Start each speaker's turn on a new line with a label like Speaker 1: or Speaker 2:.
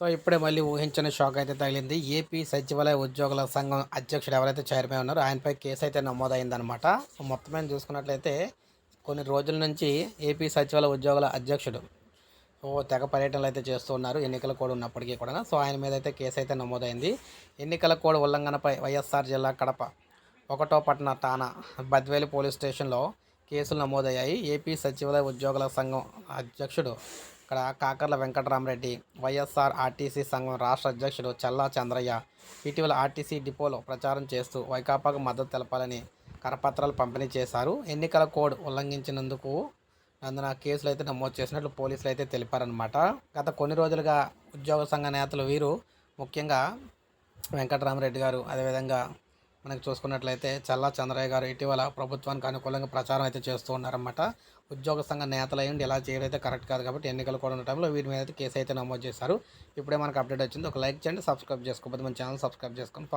Speaker 1: So ఇప్పుడే మళ్ళీ ఊహించని షాక్ అయితే తగిలింది. ఏపీ సచివాలయ ఉద్యోగుల సంఘం అధ్యక్షుడు ఎవరైతే చైర్మన్ ఉన్నారో ఆయనపై కేసు అయితే నమోదైందనమాట సో మొత్తం మీద చూసుకున్నట్లయితే కొన్ని రోజుల నుంచి ఏపీ సచివాలయ ఉద్యోగుల అధ్యక్షుడు ఓ తెగ పర్యటనలు అయితే చేస్తూ ఉన్నారు. ఎన్నికల కోడ్ ఉన్నప్పటికీ కూడా సో ఆయన మీద అయితే కేసు అయితే నమోదైంది. ఎన్నికల కోడ్ ఉల్లంఘనపై వైఎస్ఆర్ జిల్లా కడప ఒకటో పట్టణ తానా బద్వేలి పోలీస్ స్టేషన్లో కేసులు నమోదయ్యాయి. ఏపీ సచివాలయ ఉద్యోగుల సంఘం అధ్యక్షుడు ఇక్కడ కాకర్ల వెంకటరామరెడ్డి వైఎస్ఆర్ ఆర్టీసీ సంఘం రాష్ట్ర అధ్యక్షుడు చల్లా చంద్రయ్య ఇటీవల ఆర్టీసీ డిపోలో ప్రచారం చేస్తూ వైకాపాకు మద్దతు తెలపాలని కరపత్రాలు పంపిణీ చేశారు. ఎన్నికల కోడ్ ఉల్లంఘించినందుకు అందున కేసులు అయితే నమోదు చేసినట్లు పోలీసులు అయితే తెలిపారనమాట గత కొన్ని రోజులుగా ఉద్యోగ సంఘ నేతలు వీరు ముఖ్యంగా వెంకటరామరెడ్డి గారు అదేవిధంగా మనకి చూసుకున్నట్లయితే చల్లా చంద్రయ్య గారు ఇటీవల ప్రభుత్వానికి అనుకూలంగా ప్రచారం అయితే చేస్తూ ఉన్నారన్నమాట. ఉద్యోగ సంఘ నేతలు అయ్యండి ఇలా చేయడం అయితే కరెక్ట్ కాదు కాబట్టి ఎన్నికలు కూడా ఉన్న టైంలో వీరి మీద అయితే కేసు అయితే నమోదు చేశారు. ఇప్పుడే మనకు అప్డేట్ వచ్చింది. ఒక లైక్ చేయండి సబ్స్క్రైబ్ చేసుకోకపోతే మన ఛానల్ సబ్స్క్రైబ్ చేసుకొని